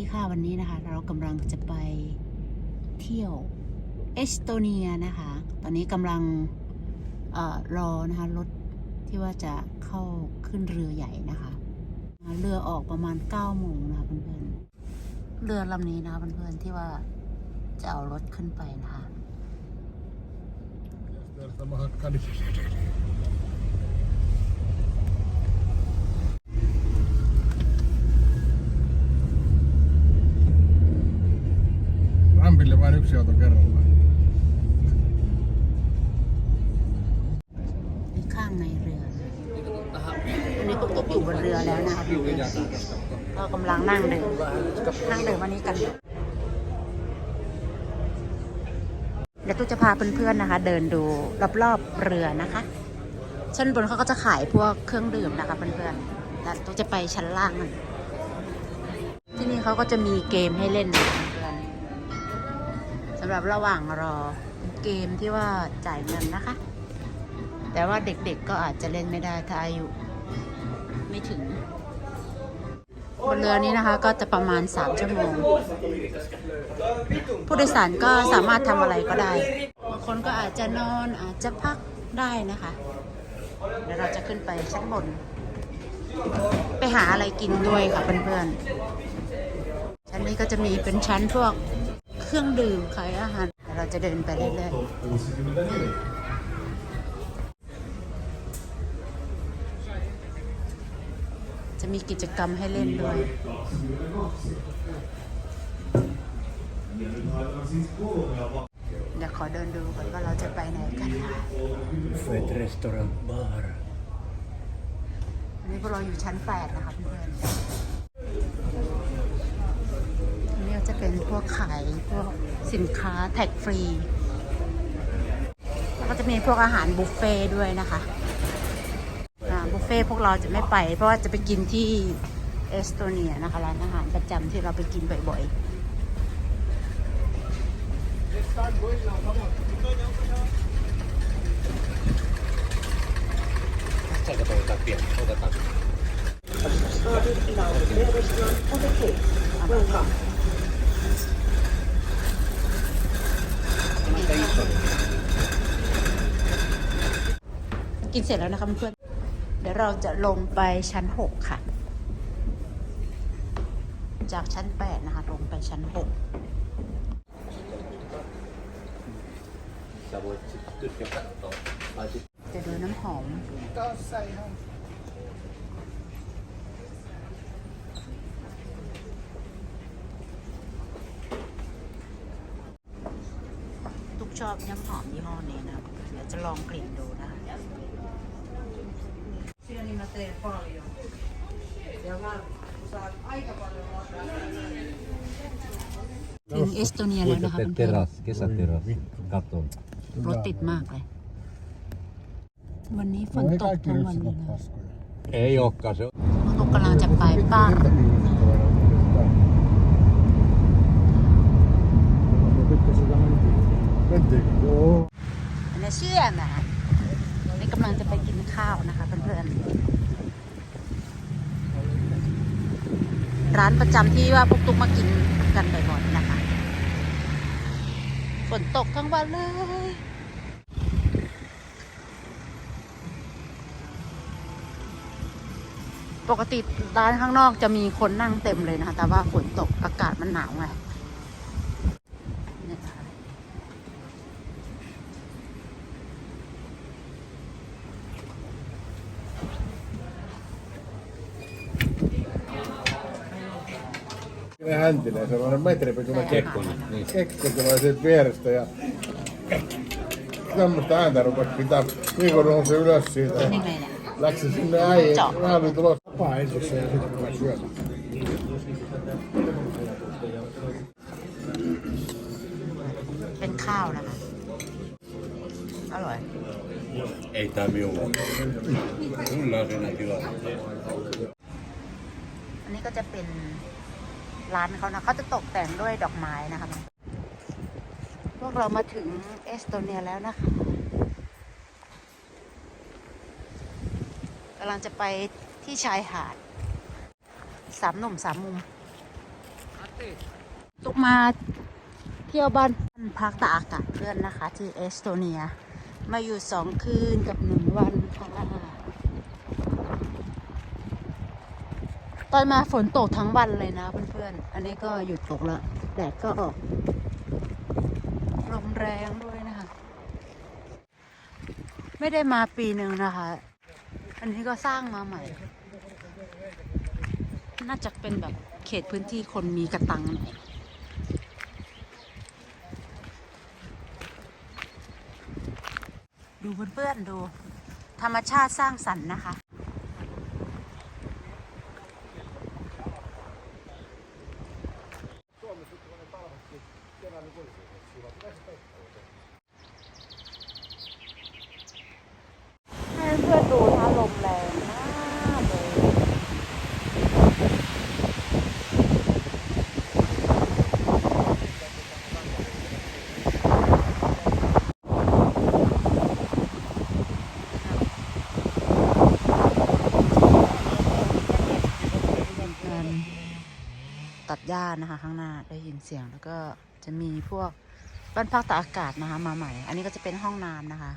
ดีค่ะวันนี้นะคะ เรากำลังจะไปเที่ยวเอสโตเนียนะคะ ตอนนี้กำลังอรอนะคะรถที่ว่าจะเข้าขึ้นเรือใหญ่นะคะ เรือออกประมาณ9โมงนะคะเพื่อนๆเรือลำนี้นะคะเพื่อนๆที่ว่าจะเอารถขึ้นไปนะคะ a tocarla. นี่ข้างในเรือนะอันนี้ก็ตกอยู่บนเรือแล้วนะคะก็กำลังนั่งเดินนั่งเดินวันนี้กัน เดี๋ยวตู้จะพาเพื่อนๆนะคะ เดินดูรอบๆเรือนะคะชั้นบนเขาก็จะขายพวกเครื่องดื่มนะคะเพื่อนๆแล้วตู้จะไปชั้นล่างมันที่นี่เขาก็จะมีเกมให้เล่นนะคะ หรับระหว่างรอเกมที่ว่าจ่ายเงินนะคะ แต่ว่าเด็กๆก็อาจจะเล่นไม่ได้ถ้าอายุไม่ถึงบนเรือนี้นะคะก็จะประมาณ 3 ชั่วโมง ผู้โดยสารก็สามารถทำอะไรก็ได้บางคนก็อาจจะนอนอาจจะพักได้นะคะ เดี๋ยวเราจะขึ้นไปชั้นบน ไปหาอะไรกินด้วยค่ะเพื่อนๆชั้นนี้ก็จะมีเป็นชั้นพวก เครื่องดื่มขายอาหารเดี๋ยวเราจะเดินไปเรื่อยๆ จะมีกิจกรรมให้เล่นด้วย เดี๋ยวขอเดินดูก่อนว่าเราจะไปไหนกันค่ะ Buffet restaurant bar. อันนี้พวกเราอยู่ชั้น 8 นะคะเพื่อนๆอันนี้ก็ จะเป็นพวกขายพวกสินค้าแท็กฟรี แล้วก็จะมีพวกอาหารบุฟเฟ่ด้วยนะคะบุฟเฟ่พวกเราจะไม่ไป เพราะว่าจะไปกินที่เอสโตเนียนะคะร้านอาหารประจำที่เราไปกินบ่อยๆ Saako ottaa pieni? Otetaan. Anna กินเสร็จแล้วนะคะเพื่อนเดี๋ยวเราจะลงไปชั้น6ค่ะ จากชั้น8นะคะ ลงไปชั้น Sä voit sitten tyhjä katsoa. Tai sit 6จะดูน้ำหอมทุกชอบน้ำหอมยี่ห้อนี้นะ เดี๋ยวจะลองกลิ่นดู Sillä niin mä teen paljon. Ja mä saan aika paljon Niin estonialainen teras, kesäteras, katon. Rotit maalle. Vanni on totta Ei olekaan se. Mutukkala on se päin parra. Mennään syömään. นี่กำลังจะไปกินข้าวนะคะเพื่อนๆร้านประจำที่ว่าพวกตุ๊กมากินกันบ่อยๆนะคะฝนตกทั้งวันเลยปกติร้านข้างนอกจะมีคนนั่งเต็มเลยนะคะ แต่ว่าฝนตกอากาศมันหนาวไง häntinen, sellainen metri pituinen kekkonen. Kekko tulee siitä vierestä ja tämmöistä ääntä rupesi pitää. Viikon nousi ylös siitä. เป็นยังไงเนี่ย Läksi sinne äijä. Joo. Vähän oli tulos. Tapaa ensin ja sitten tulee syömään. เป็นข้าวนะคะ อร่อย Ei tää minua. Kyllä on siinä tilassa. อันนี้ก็จะเป็น ร้านเขานะเขาจะตกแต่งด้วยดอกไม้นะคะพวกเรามาถึงเอสโตเนียแล้วนะคะกำลังจะไปที่ชายหาดสามหนุ่มสามมุมตุกมาเที่ยวบ้านพักตากอากาศเพื่อนนะคะ ที่เอสโตเนีย มาอยู่สองคืนกับหนึ่งวันค่ะ ตอนมาฝนตกทั้งวันเลยนะเพื่อนๆ อันนี้ก็หยุดตกแล้วแดดก็ออกลมแรงด้วยนะคะ ไม่ได้มาปีหนึ่งนะคะ อันนี้ก็สร้างมาใหม่ น่าจะเป็นแบบเขตพื้นที่คนมีกระตังหน่อยดูเพื่อนๆดู ธรรมชาติสร้างสรรค์นะคะ ให้เพื่อนดูนะลมแรงมากเลย การตัด หญ้านะคะ ข้างหน้าได้ยินเสียงแล้วก็จะมีพวกบ้านพักตากอากาศนะคะ มาใหม่ อันนี้ก็จะเป็นห้องน้ำนะคะ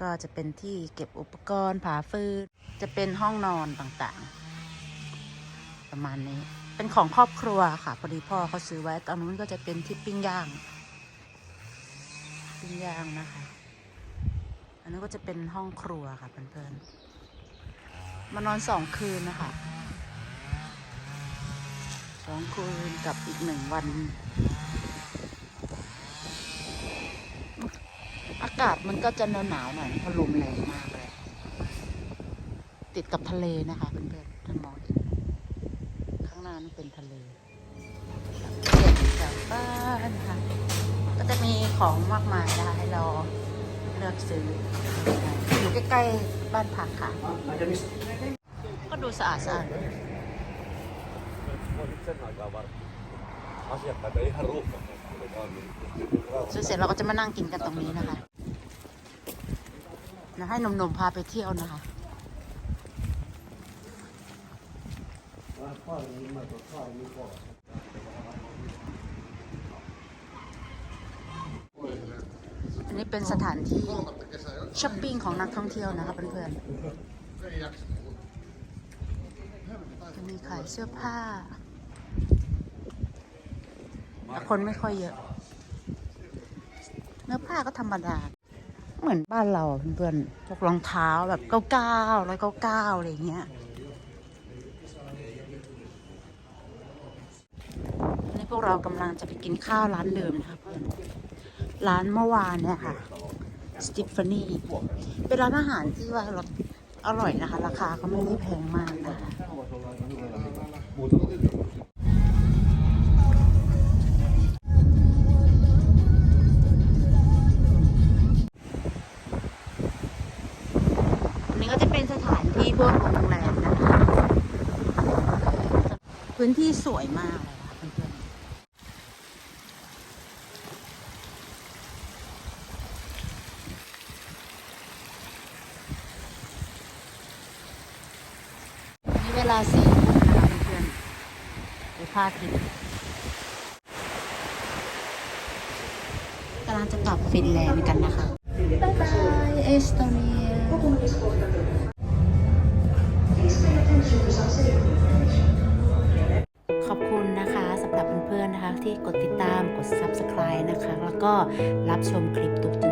ก็จะเป็นที่เก็บอุปกรณ์ผาฟืนจะเป็นห้องนอนต่างๆ ประมาณนี้ เป็นของครอบครัวค่ะ พอดีพ่อเขาซื้อไว้ตอนนู้นก็จะเป็นที่ปิ้งย่าง ปิ้งย่างนะคะ อันนี้นก็จะเป็นห้องครัวค่ะเพื่อนๆมานอนสองคืนนะคะ สองคืนกับอีกหนึ่งวัน อากาศมันก็จะหนาวหนาวๆหน่อยเพราะลมแรงมากเลย ติดกับทะเลนะคะเพื่อนๆท่านมองเห็นข้างหน้านั่นเป็นทะเลเสร็จจากบ้านค่ะ ก็จะมีของมากมายนะคะให้เราเลือกซื้ออยู่ใกล้ๆบ้านพักค่ะ ก็ดูสะอาดสะอาด Asiakkaita ihan ruuhkassa. niin ซื้อเสร็จเราก็จะมานั่งกินกันตรงนี้นะคะนะให้หนุ่มๆพาไปเที่ยวนะคะ อันนี้เป็นสถานที่ช้อปปิ้งของนักท่องเที่ยวนะคะเพื่อนๆจะมีขายเสื้อผ้า แต่คนไม่ค่อยเยอะ เนื้อผ้าก็ธรรมดา เหมือนบ้านเราเพื่อนๆพวกรองเท้าแบบเก้าเก้าร้อยเก้าเก้าอะไรเงี้ยนนี้พวกเรากำลังจะไปกินข้าวร้านเดิมนะคะเพื่อนร้านเมื่อวานเนี่ยค่ะสติฟานีเป็นร้านอาหารที่ว่าราอร่อยนะคะ ราคาก็ไม่ได้แพงมากนะคะ ถานที่พวกโรงแรมนะคะ พื้นที่สวยมากเลยค่ะเพื่อนๆนี่เวลาสี่โมงนะคะเพื่อนๆไปพากินกำลังจะกลับฟินแลนด์กันนะคะ บ๊ายบายเอสโตเนีย ที่กดติดตามกด Subscribe นะคะ แล้วก็รับชมคลิปตุก